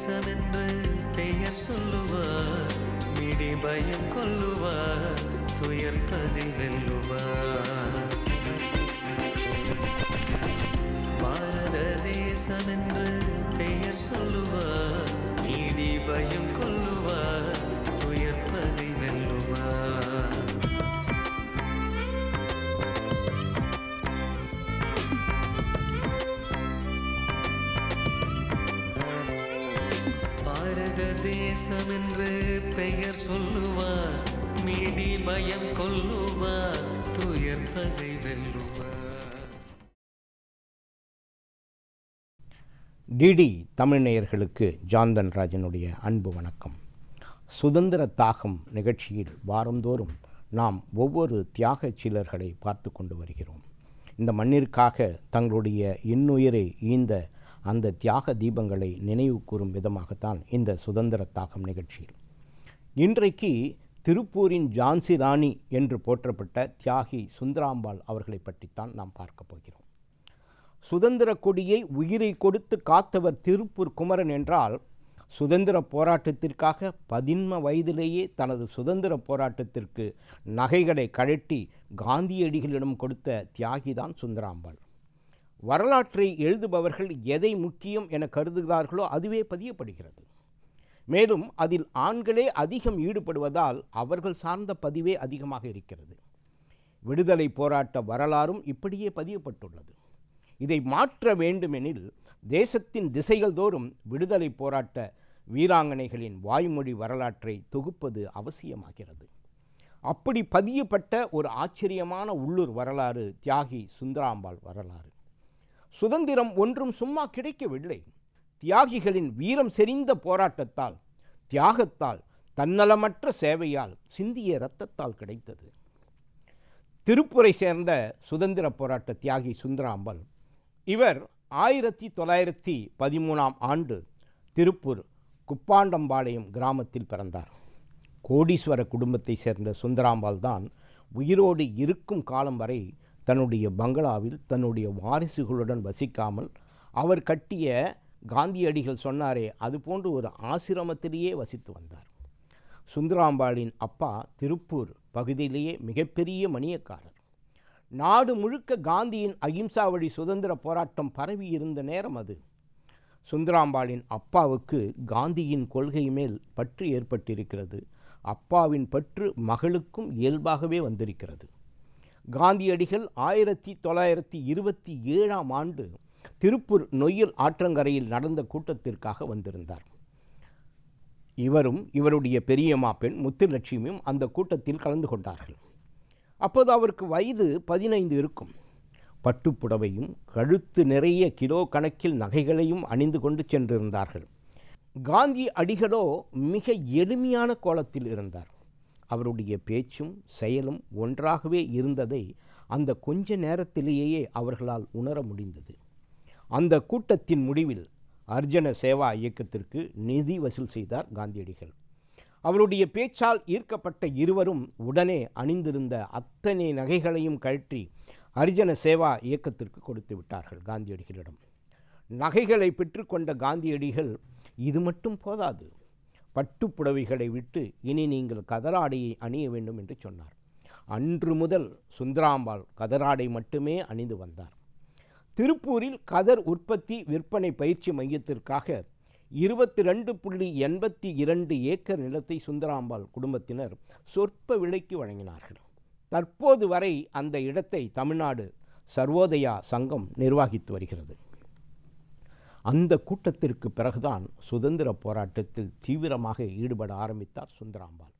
தேசம் என்று பெயர் சொல்லுவார் மிடி பயம் கொல்லுவார் துயர் பதி வெல்லுவார் பாரத தேசம் என்று பெயர் சொல்லுவார் தேசம் என்று பெயர் சொல்லுவார். மீடி பயம் கொல்லுவார் துயர் பகை வெல்லுவார். டிடி தமிழ்நேயர்களுக்கு ஜான்தன் ராஜனுடைய அன்பு வணக்கம். சுதந்திர தாகம் நிகழ்ச்சியில் வாரந்தோறும் நாம் ஒவ்வொரு தியாக சீலர்களை பார்த்து கொண்டு வருகிறோம். இந்த மண்ணிற்காக தங்களுடைய இன்னுயிரை ஈந்த அந்த தியாக தீபங்களை நினைவு கூறும் விதமாகத்தான் இந்த சுதந்திர தாகம் நிகழ்ச்சியில். இன்றைக்கு திருப்பூரின் ஜான்சி ராணி என்று போற்றப்பட்ட தியாகி சுந்தராம்பாள் அவர்களை பற்றித்தான் நாம் பார்க்க போகிறோம். சுதந்திர கொடியை உயிரை கொடுத்து காத்தவர் திருப்பூர் குமரன் என்றால் சுதந்திர போராட்டத்திற்காக பதின்ம வயதிலேயே தனது சுதந்திர போராட்டத்திற்கு நகைகளை கழட்டி காந்தியடிகளிடம் கொடுத்த தியாகிதான் சுந்தராம்பாள். வரலாற்றை எழுதுபவர்கள் எதை முக்கியம் என கருதுகிறார்களோ அதுவே பதியப்படுகிறது. மேலும் அதில் ஆண்களே அதிகம் ஈடுபடுவதால் அவர்கள் சார்ந்த பதிவே அதிகமாக இருக்கிறது. விடுதலை போராட்ட வரலாறும் இப்படியே பதியப்பட்டுள்ளது. இதை மாற்ற வேண்டுமெனில் தேசத்தின் திசைகள் தோறும் விடுதலை போராட்ட வீராங்கனைகளின் வாய்மொழி வரலாற்றை தொகுப்பது அவசியமாகிறது. அப்படி பதியப்பட்ட ஒரு ஆச்சரியமான உள்ளூர் வரலாறு தியாகி சுந்தராம்பாள் வரலாறு. சுதந்திரம் ஒன்றும் சும்மா கிடைக்கவில்லை. தியாகிகளின் வீரம் செறிந்த போராட்டத்தால் தியாகத்தால் தன்னலமற்ற சேவையால் சிந்திய இரத்தத்தால் கிடைத்தது. திருப்புரை சேர்ந்த சுதந்திர போராட்ட தியாகி சுந்தராம்பல் இவர் ஆயிரத்தி தொள்ளாயிரத்தி பதிமூணாம் ஆண்டு திருப்பூர் குப்பாண்டம்பாளையம் கிராமத்தில் பிறந்தார். கோடீஸ்வர குடும்பத்தை சேர்ந்த சுந்தராம்பாள் தான் உயிரோடு இருக்கும் காலம் வரை தன்னுடைய பங்களாவில் தன்னுடைய வாரிசுகளுடன் வசிக்காமல் அவர் கட்டிய காந்தியடிகள் சொன்னாரே அதுபோன்று ஒரு ஆசிரமத்திலேயே வசித்து வந்தார். சுந்தராம்பாளின் அப்பா திருப்பூர் பகுதியிலேயே மிகப்பெரிய மணியக்காரர். நாடு முழுக்க காந்தியின் அகிம்சா வழி சுதந்திர போராட்டம் பரவி இருந்த நேரம் அது. சுந்தராம்பாளின் அப்பாவுக்கு காந்தியின் கொள்கை மேல் பற்று ஏற்பட்டிருக்கிறது. அப்பாவின் பற்று மகளுக்கும் இயல்பாகவே வந்திருக்கிறது. காந்தியடிகள் ஆயிரத்தி தொள்ளாயிரத்தி இருபத்தி ஏழாம் ஆண்டு திருப்பூர் நொய்யல் ஆற்றங்கரையில் நடந்த கூட்டத்திற்காக வந்திருந்தார். இவரும் இவருடைய பெரியம்மா பெண் முத்துலட்சுமியும் அந்த கூட்டத்தில் கலந்து கொண்டார்கள். அப்போது அவருக்கு வயது பதினைந்து இருக்கும். பட்டுப்புடவையும் கழுத்து நிறைய கிலோ கணக்கில் நகைகளையும் அணிந்து கொண்டு சென்றிருந்தார்கள். காந்தி அடிகளோ மிக எளிமையான கோலத்தில் இருந்தார். அவருடைய பேச்சும் செயலும் ஒன்றாகவே இருந்ததை அந்த கொஞ்ச நேரத்திலேயே அவர்களால் உணர முடிந்தது. அந்த கூட்டத்தின் முடிவில் அர்ஜன சேவா இயக்கத்திற்கு நிதி வசூல் செய்தார் காந்தியடிகள். அவருடைய பேச்சால் ஈர்க்கப்பட்ட இருவரும் உடனே அணிந்திருந்த அத்தனை நகைகளையும் கழற்றி ஹரிஜன சேவா இயக்கத்திற்கு கொடுத்து விட்டார்கள் காந்தியடிகளிடம். நகைகளை பெற்றுக்கொண்ட காந்தியடிகள் இது மட்டும் போதாது. பட்டுப்புடவைகளை விட்டு இனி நீங்கள் கதராடையை அணிய வேண்டும் என்று சொன்னார். அன்று முதல் சுந்தராம்பாள் கதராடை மட்டுமே அணிந்து வந்தார். திருப்பூரில் கதர் உற்பத்தி விற்பனை பயிற்சி மையத்திற்காக இருபத்தி ரெண்டு புள்ளி எண்பத்தி இரண்டு ஏக்கர் நிலத்தை சுந்தராம்பாள் குடும்பத்தினர் சொற்ப விலைக்கு வழங்கினார்கள். தற்போது வரை அந்த இடத்தை தமிழ்நாடு சர்வோதயா சங்கம் நிர்வகித்து வருகிறது. அந்த கூட்டத்திற்கு பிறகுதான் சுதந்திர போராட்டத்தில் தீவிரமாக ஈடுபட ஆரம்பித்தார் சுந்தராம்பாள்.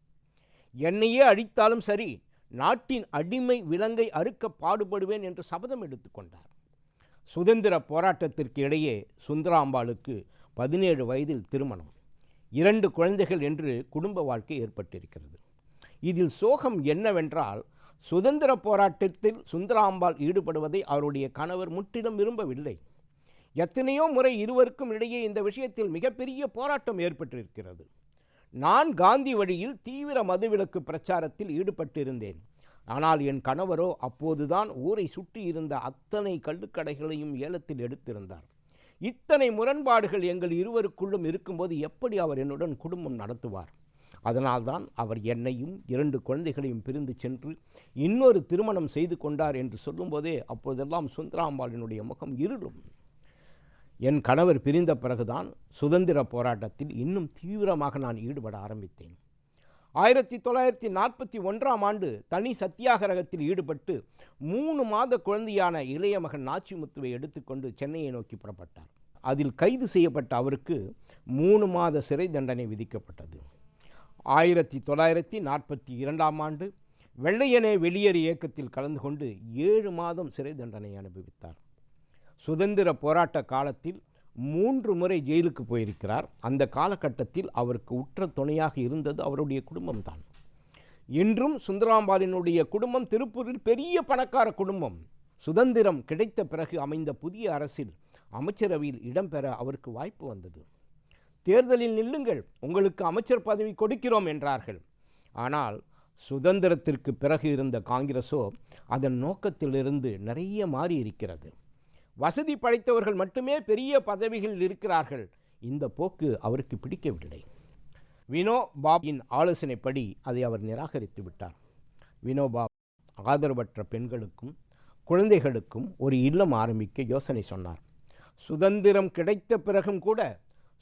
என்னையே அழித்தாலும் சரி நாட்டின் அடிமை விலங்கை அறுக்க பாடுபடுவேன் என்று சபதம் எடுத்துக்கொண்டார் சுதந்திர போராட்டத்திற்கு இடையே சுந்தராம்பாளுக்கு பதினேழு வயதில் திருமணம். இரண்டு குழந்தைகள் என்று குடும்ப வாழ்க்கை ஏற்பட்டிருக்கிறது. இதில் சோகம் என்னவென்றால் சுதந்திர போராட்டத்தில் சுந்தராம்பாள் ஈடுபடுவதை அவருடைய கணவர் முற்றிலும் விரும்பவில்லை. எத்தனையோ முறை இருவருக்கும் இடையே இந்த விஷயத்தில் மிகப்பெரிய போராட்டம் ஏற்பட்டிருக்கிறது. நான் காந்தி வழியில் தீவிர மதுவிலக்கு பிரச்சாரத்தில் ஈடுபட்டிருந்தேன். ஆனால் என் கணவரோ அப்போதுதான் ஊரை சுற்றி இருந்த அத்தனை கள்ளுக்கடைகளையும் ஏலத்தில் எடுத்திருந்தார். இத்தனை முரண்பாடுகள் எங்கள் இருவருக்குள்ளும் இருக்கும்போது எப்படி அவர் என்னுடன் குடும்பம் நடத்துவார்? அதனால்தான் அவர் என்னையும் இரண்டு குழந்தைகளையும் பிரிந்து சென்று இன்னொரு திருமணம் செய்து கொண்டார் என்று சொல்லும்போதே அப்போதெல்லாம் சுந்தராம்பாளினுடைய முகம் இருளும். என் கணவர் பிரிந்த பிறகுதான் சுதந்திர போராட்டத்தில் இன்னும் தீவிரமாக நான் ஈடுபட ஆரம்பித்தேன். ஆயிரத்தி தொள்ளாயிரத்தி நாற்பத்தி ஒன்றாம் ஆண்டு தனி சத்தியாகிரகத்தில் ஈடுபட்டு மூணு மாத குழந்தையான இளைய மகன் நாச்சிமுத்துவை எடுத்துக்கொண்டு சென்னையை நோக்கி புறப்பட்டார். அதில் கைது செய்யப்பட்ட அவருக்கு மூணு மாத சிறை தண்டனை விதிக்கப்பட்டது. ஆயிரத்தி தொள்ளாயிரத்தி நாற்பத்தி இரண்டாம் ஆண்டு வெள்ளையனே வெளியேறு இயக்கத்தில் கலந்து கொண்டு ஏழு மாதம் சிறை தண்டனை அனுபவித்தார். சுதந்திர போராட்ட காலத்தில் மூன்று முறை ஜெயிலுக்கு போயிருக்கிறார். அந்த காலகட்டத்தில் அவருக்கு உற்ற துணையாக இருந்தது அவருடைய குடும்பம்தான். இன்றும் சுந்தராம்பாலினுடைய குடும்பம் திருப்பூரில் பெரிய பணக்கார குடும்பம். சுதந்திரம் கிடைத்த பிறகு அமைந்த புதிய அரசில் அமைச்சரவையில் இடம்பெற அவருக்கு வாய்ப்பு வந்தது. தேர்தலில் நில்லுங்கள் உங்களுக்கு அமைச்சர் பதவி கொடுக்கிறோம் என்றார்கள். ஆனால் சுதந்திரத்திற்கு பிறகு இருந்த காங்கிரஸோ அதன் நோக்கத்திலிருந்து நிறைய மாறி இருக்கிறது வசதி படைத்தவர்கள் மட்டுமே பெரிய பதவிகளில் இருக்கிறார்கள். இந்த போக்கு அவருக்கு பிடிக்கவில்லை. வினோ பாபின் ஆலோசனைப்படி அதை அவர் நிராகரித்து விட்டார். வினோபாப் ஆதரவற்ற பெண்களுக்கும் குழந்தைகளுக்கும் ஒரு இல்லம் ஆரம்பிக்க யோசனை சொன்னார். சுதந்திரம் கிடைத்த பிறகும் கூட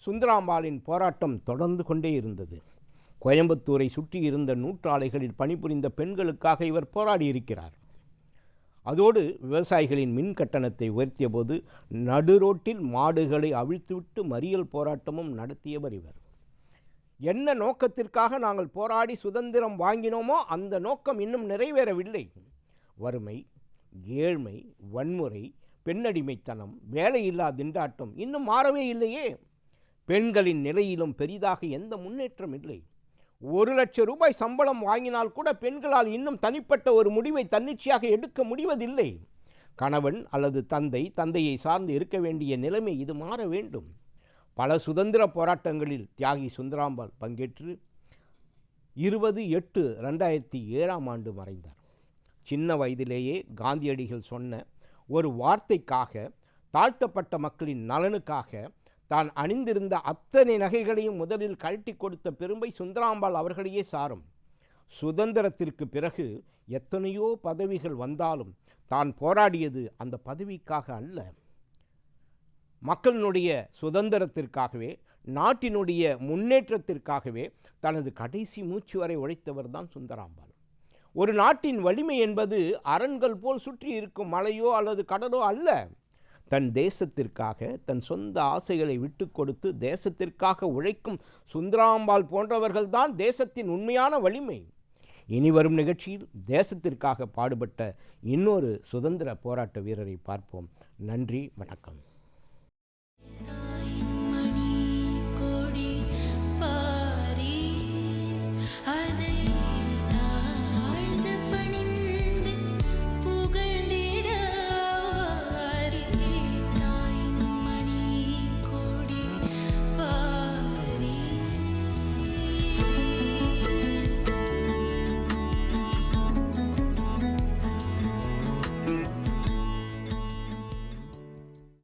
சுந்தராம்பாளின் போராட்டம் தொடர்ந்து கொண்டே இருந்தது. கோயம்புத்தூரை சுற்றி இருந்த நூற்றாலைகளில் பணிபுரிந்த பெண்களுக்காக இவர் போராடியிருக்கிறார். அதோடு விவசாயிகளின் மின் கட்டணத்தை உயர்த்திய போது நடுரோட்டில் மாடுகளை அவிழ்த்துவிட்டு மறியல் போராட்டமும் நடத்தியவர் இவர். என்ன நோக்கத்திற்காக நாங்கள் போராடி சுதந்திரம் வாங்கினோமோ அந்த நோக்கம் இன்னும் நிறைவேறவில்லை. வறுமை ஏழ்மை வன்முறை பெண்ணடிமைத்தனம் வேலையில்லா திண்டாட்டம் இன்னும் மாறவே இல்லையே. பெண்களின் நிலையிலும் பெரிதாக எந்த முன்னேற்றம் இல்லை. ஒரு லட்சம் ரூபாய் சம்பளம் வாங்கினால் கூட பெண்களால் இன்னும் தனிப்பட்ட ஒரு முடிவை தன்னிச்சையாக எடுக்க முடிவதில்லை. கணவன் அல்லது தந்தை தந்தையை சார்ந்து இருக்க வேண்டிய நிலைமை இது மாற வேண்டும். பல சுதந்திர போராட்டங்களில் தியாகி சுந்தராம்பாள் பங்கேற்று இருபது எட்டு ரெண்டாயிரத்தி ஏழாம் ஆண்டு மறைந்தார். சின்ன வயதிலேயே காந்தியடிகள் சொன்ன ஒரு வார்த்தைக்காக தாழ்த்தப்பட்ட மக்களின் நலனுக்காக தான் அணிந்திருந்த அத்தனை நகைகளையும் முதலில் கழட்டி கொடுத்த பெருமை சுந்தராம்பாள் அவர்களையே சாரும். சுதந்திரத்திற்கு பிறகு எத்தனையோ பதவிகள் வந்தாலும் தான் போராடியது அந்த பதவிக்காக அல்ல. மக்களினுடைய சுதந்திரத்திற்காகவே நாட்டினுடைய முன்னேற்றத்திற்காகவே தனது கடைசி மூச்சு வரை உழைத்தவர் தான் சுந்தராம்பாள். ஒரு நாட்டின் வலிமை என்பது அரண்கள் போல் சுற்றி இருக்கும் மலையோ அல்லது கடலோ அல்ல. தன் தேசத்திற்காக தன் சொந்த ஆசைகளை விட்டு கொடுத்து தேசத்திற்காக உழைக்கும் சுந்தராம்பாள் போன்றவர்கள்தான் தேசத்தின் உண்மையான வலிமை. இனி வரும் நிகழ்ச்சியில் தேசத்திற்காக பாடுபட்ட இன்னொரு சுதந்திர போராட்ட வீரரை பார்ப்போம். நன்றி வணக்கம்.